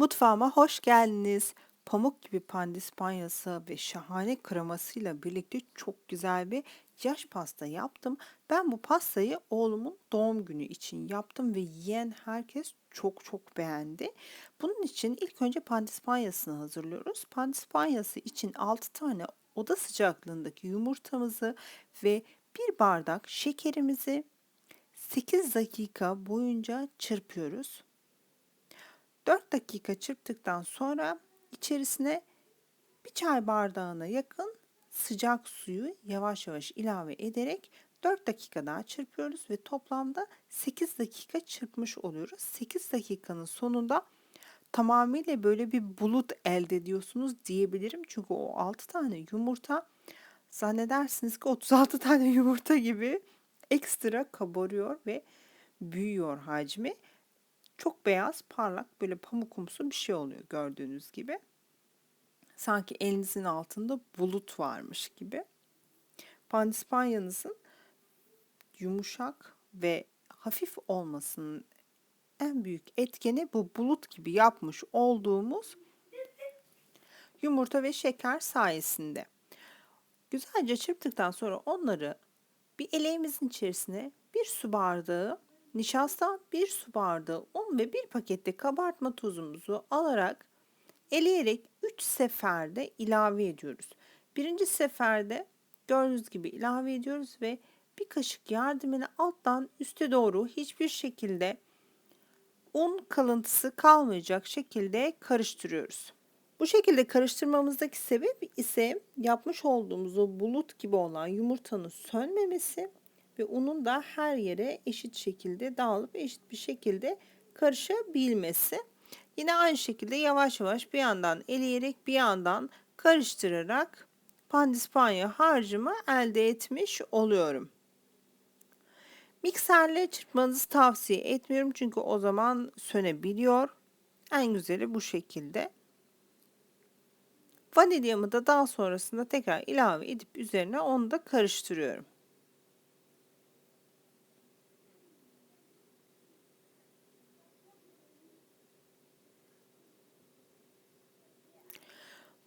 Mutfağıma hoş geldiniz. Pamuk gibi pandispanyası ve şahane kremasıyla birlikte çok güzel bir yaş pasta yaptım. Ben bu pastayı oğlumun doğum günü için yaptım ve yiyen herkes çok çok beğendi. Bunun için ilk önce pandispanyasını hazırlıyoruz. Pandispanyası için 6 tane oda sıcaklığındaki yumurtamızı ve bir bardak şekerimizi 8 dakika boyunca çırpıyoruz. 4 dakika çırptıktan sonra içerisine bir çay bardağına yakın sıcak suyu yavaş yavaş ilave ederek 4 dakika daha çırpıyoruz ve toplamda 8 dakika çırpmış oluyoruz. 8 dakikanın sonunda tamamıyla böyle bir bulut elde ediyorsunuz diyebilirim. Çünkü o 6 tane yumurta zannedersiniz ki 36 tane yumurta gibi ekstra kabarıyor ve büyüyor hacmi. Çok beyaz, parlak, böyle pamukumsu bir şey oluyor gördüğünüz gibi. Sanki elinizin altında bulut varmış gibi. Pandispanyanızın yumuşak ve hafif olmasının en büyük etkeni bu bulut gibi yapmış olduğumuz yumurta ve şeker sayesinde. Güzelce çırptıktan sonra onları bir eleğimizin içerisine bir su bardağı nişasta, bir su bardağı un ve bir pakette kabartma tozumuzu alarak eleyerek 3 seferde ilave ediyoruz. Birinci seferde gördüğünüz gibi ilave ediyoruz ve bir kaşık yardımıyla alttan üste doğru hiçbir şekilde un kalıntısı kalmayacak şekilde karıştırıyoruz. Bu şekilde karıştırmamızdaki sebep ise yapmış olduğumuz o bulut gibi olan yumurtanın sönmemesi ve unun da her yere eşit şekilde dağılıp eşit bir şekilde karışabilmesi. Yine aynı şekilde yavaş yavaş bir yandan eleyerek bir yandan karıştırarak pandispanya harcımı elde etmiş oluyorum. Mikserle çırpmanızı tavsiye etmiyorum çünkü o zaman sönebiliyor. En güzeli bu şekilde. Vanilyamı da daha sonrasında tekrar ilave edip üzerine onu da karıştırıyorum.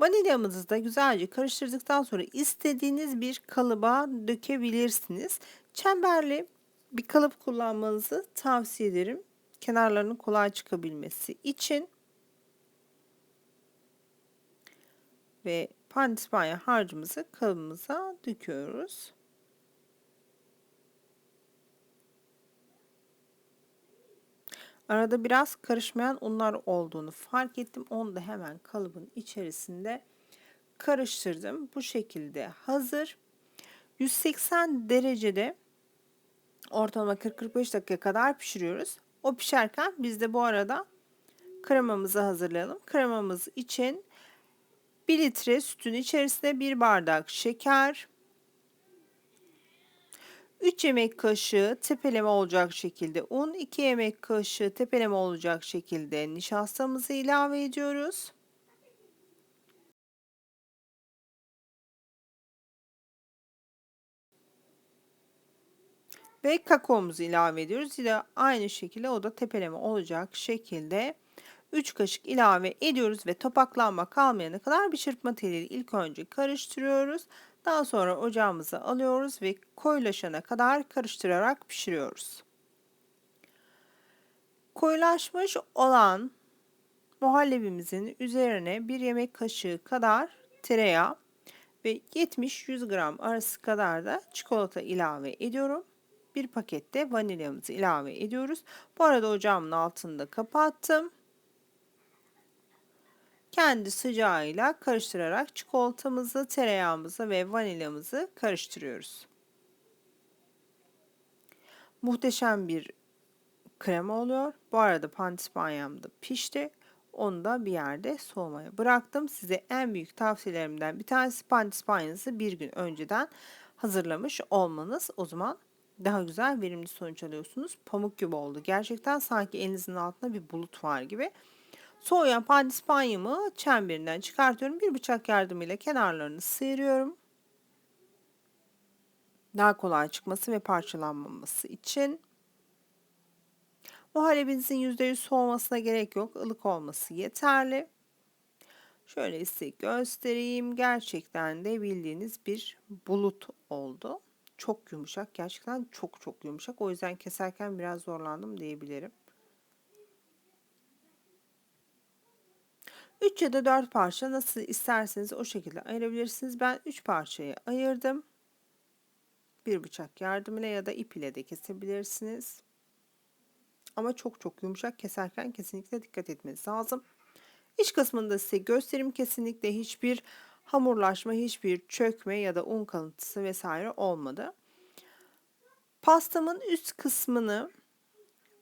Vanilyamızı da güzelce karıştırdıktan sonra istediğiniz bir kalıba dökebilirsiniz. Çemberli bir kalıp kullanmanızı tavsiye ederim. Kenarlarının kolay çıkabilmesi için. Ve pandispanya harcımızı kalıbımıza döküyoruz. Arada biraz karışmayan unlar olduğunu fark ettim. Onu da hemen kalıbın içerisinde karıştırdım. Bu şekilde hazır. 180 derecede ortalama 40-45 dakika kadar pişiriyoruz. O pişerken biz de bu arada kremamızı hazırlayalım. Kremamız için 1 litre sütün içerisine 1 bardak şeker, 3 yemek kaşığı tepeleme olacak şekilde un, 2 yemek kaşığı tepeleme olacak şekilde nişastamızı ilave ediyoruz. Ve kakaomuzu ilave ediyoruz. Yine aynı şekilde o da tepeleme olacak şekilde 3 kaşık ilave ediyoruz ve topaklanma kalmayana kadar bir çırpma teliyle ilk önce karıştırıyoruz. Daha sonra ocağımıza alıyoruz ve koyulaşana kadar karıştırarak pişiriyoruz. Koyulaşmış olan muhallebimizin üzerine bir yemek kaşığı kadar tereyağı ve 70-100 gram arası kadar da çikolata ilave ediyorum. Bir pakette vanilyamızı ilave ediyoruz. Bu arada ocağımın altını kapattım kendi sıcağıyla karıştırarak çikolatamızı, tereyağımızı ve vanilyamızı karıştırıyoruz. Muhteşem bir krema oluyor. Bu arada pandispanyam da pişti. Onu da bir yerde soğumaya bıraktım. Size en büyük tavsiyelerimden bir tanesi pandispanyanızı bir gün önceden hazırlamış olmanız. O zaman daha güzel verimli sonuç alıyorsunuz. Pamuk gibi oldu. Gerçekten sanki elinizin altında bir bulut var gibi. Soğuyan pandispanyamı çemberinden çıkartıyorum. Bir bıçak yardımıyla kenarlarını sıyırıyorum. Daha kolay çıkması ve parçalanmaması için. Muhallebinizin %100 soğumasına gerek yok. ılık olması yeterli. Şöyle size göstereyim. Gerçekten de bildiğiniz bir bulut oldu. Çok yumuşak. Gerçekten çok çok yumuşak. O yüzden keserken biraz zorlandım diyebilirim. 3 ya da 4 parça nasıl isterseniz o şekilde ayırabilirsiniz. Ben 3 parçayı ayırdım. Bir bıçak yardımıyla ya da ip ile de kesebilirsiniz. Ama çok çok yumuşak keserken kesinlikle dikkat etmeniz lazım. İç kısmında size göstereyim kesinlikle hiçbir hamurlaşma, hiçbir çökme ya da un kalıntısı vesaire olmadı. Pastamın üst kısmını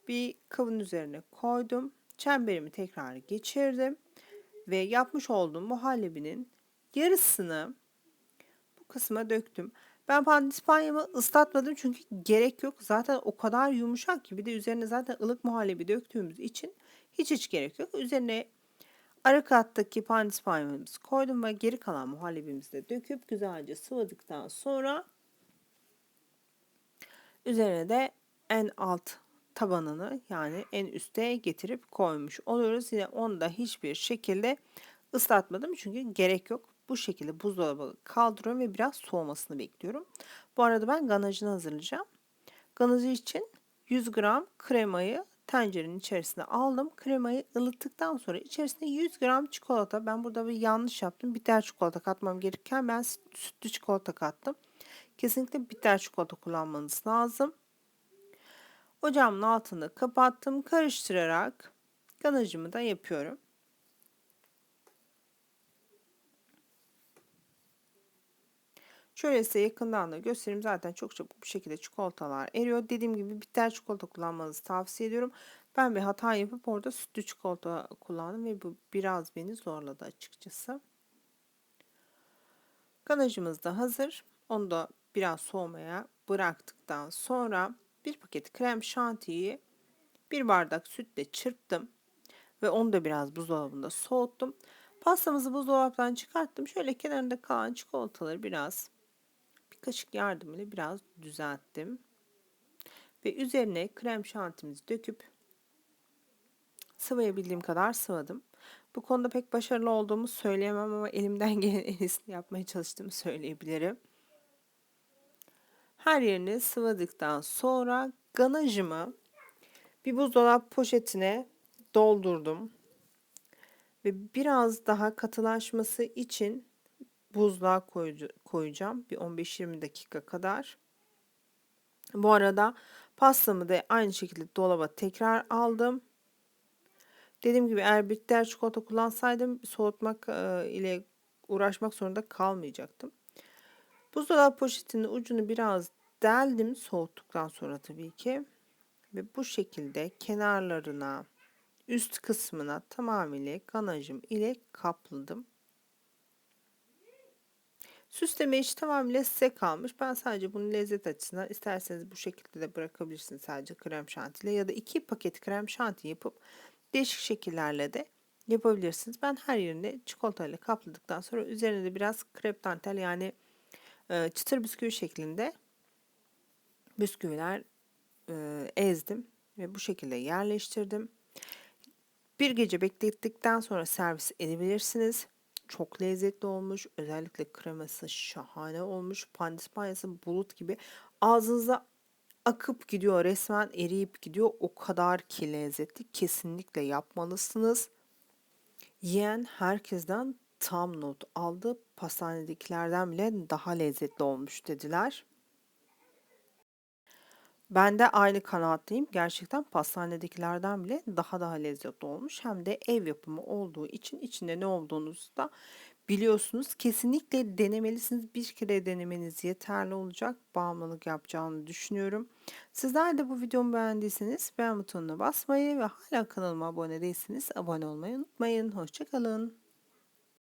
bir kabın üzerine koydum. Çemberimi tekrar geçirdim ve yapmış olduğum muhallebinin yarısını bu kısma döktüm. Ben pandispanyamı ıslatmadım çünkü gerek yok. Zaten o kadar yumuşak ki bir de üzerine zaten ılık muhallebi döktüğümüz için hiç hiç gerek yok. Üzerine ara kattaki pandispanyamızı koydum ve geri kalan muhallebimizi de döküp güzelce sıvadıktan sonra üzerine de en alt tabanını yani en üste getirip koymuş oluyoruz. Yine onu da hiçbir şekilde ıslatmadım çünkü gerek yok. Bu şekilde buzdolabı kaldırıyorum ve biraz soğumasını bekliyorum. Bu arada ben ganajını hazırlayacağım. Ganajı için 100 gram kremayı tencerenin içerisine aldım. Kremayı ılıttıktan sonra içerisine 100 gram çikolata. Ben burada bir yanlış yaptım. Bitter çikolata katmam gerekirken ben sütlü çikolata kattım. Kesinlikle bitter çikolata kullanmanız lazım. Ocağımın altını kapattım. Karıştırarak ganajımı da yapıyorum. Şöyle size yakından da göstereyim. Zaten çok çabuk bir şekilde çikolatalar eriyor. Dediğim gibi bitter çikolata kullanmanızı tavsiye ediyorum. Ben bir hata yapıp orada sütlü çikolata kullandım ve bu biraz beni zorladı açıkçası. Ganajımız da hazır. Onu da biraz soğumaya bıraktıktan sonra bir paket krem şantiyi bir bardak sütle çırptım ve onu da biraz buzdolabında soğuttum. Pastamızı buzdolaptan çıkarttım. Şöyle kenarında kalan çikolataları biraz bir kaşık yardımıyla biraz düzelttim. Ve üzerine krem şantimizi döküp sıvayabildiğim kadar sıvadım. Bu konuda pek başarılı olduğumu söyleyemem ama elimden gelen en iyisini yapmaya çalıştığımı söyleyebilirim. Her yerini sıvadıktan sonra ganajımı bir buzdolap poşetine doldurdum. Ve biraz daha katılaşması için buzluğa koyacağım. Bir 15-20 dakika kadar. Bu arada pastamı da aynı şekilde dolaba tekrar aldım. Dediğim gibi eğer bitter çikolata kullansaydım soğutmak ile uğraşmak zorunda kalmayacaktım. Buzdolabı poşetinin ucunu biraz deldim soğuttuktan sonra tabii ki. Ve bu şekilde kenarlarına, üst kısmına tamamıyla ganajım ile kapladım. Süsleme işi tamamıyla size kalmış. Ben sadece bunu lezzet açısından isterseniz bu şekilde de bırakabilirsiniz sadece krem şantiyle ya da iki paket krem şanti yapıp değişik şekillerle de yapabilirsiniz. Ben her yerini çikolatayla kapladıktan sonra üzerine de biraz krep dantel yani çıtır bisküvi şeklinde bisküviler e, ezdim ve bu şekilde yerleştirdim. Bir gece beklettikten sonra servis edebilirsiniz. Çok lezzetli olmuş. Özellikle kreması şahane olmuş. Pandispanyası bulut gibi ağzınıza akıp gidiyor. Resmen eriyip gidiyor. O kadar ki lezzetli. Kesinlikle yapmalısınız. Yiyen herkesten tam not aldı. Pastanedekilerden bile daha lezzetli olmuş dediler. Ben de aynı kanaatteyim. Gerçekten pastanedekilerden bile daha daha lezzetli olmuş. Hem de ev yapımı olduğu için içinde ne olduğunuzu da biliyorsunuz. Kesinlikle denemelisiniz. Bir kere denemeniz yeterli olacak. Bağımlılık yapacağını düşünüyorum. Sizler de bu videomu beğendiyseniz beğen butonuna basmayı ve hala kanalıma abone değilseniz abone olmayı unutmayın. Hoşçakalın.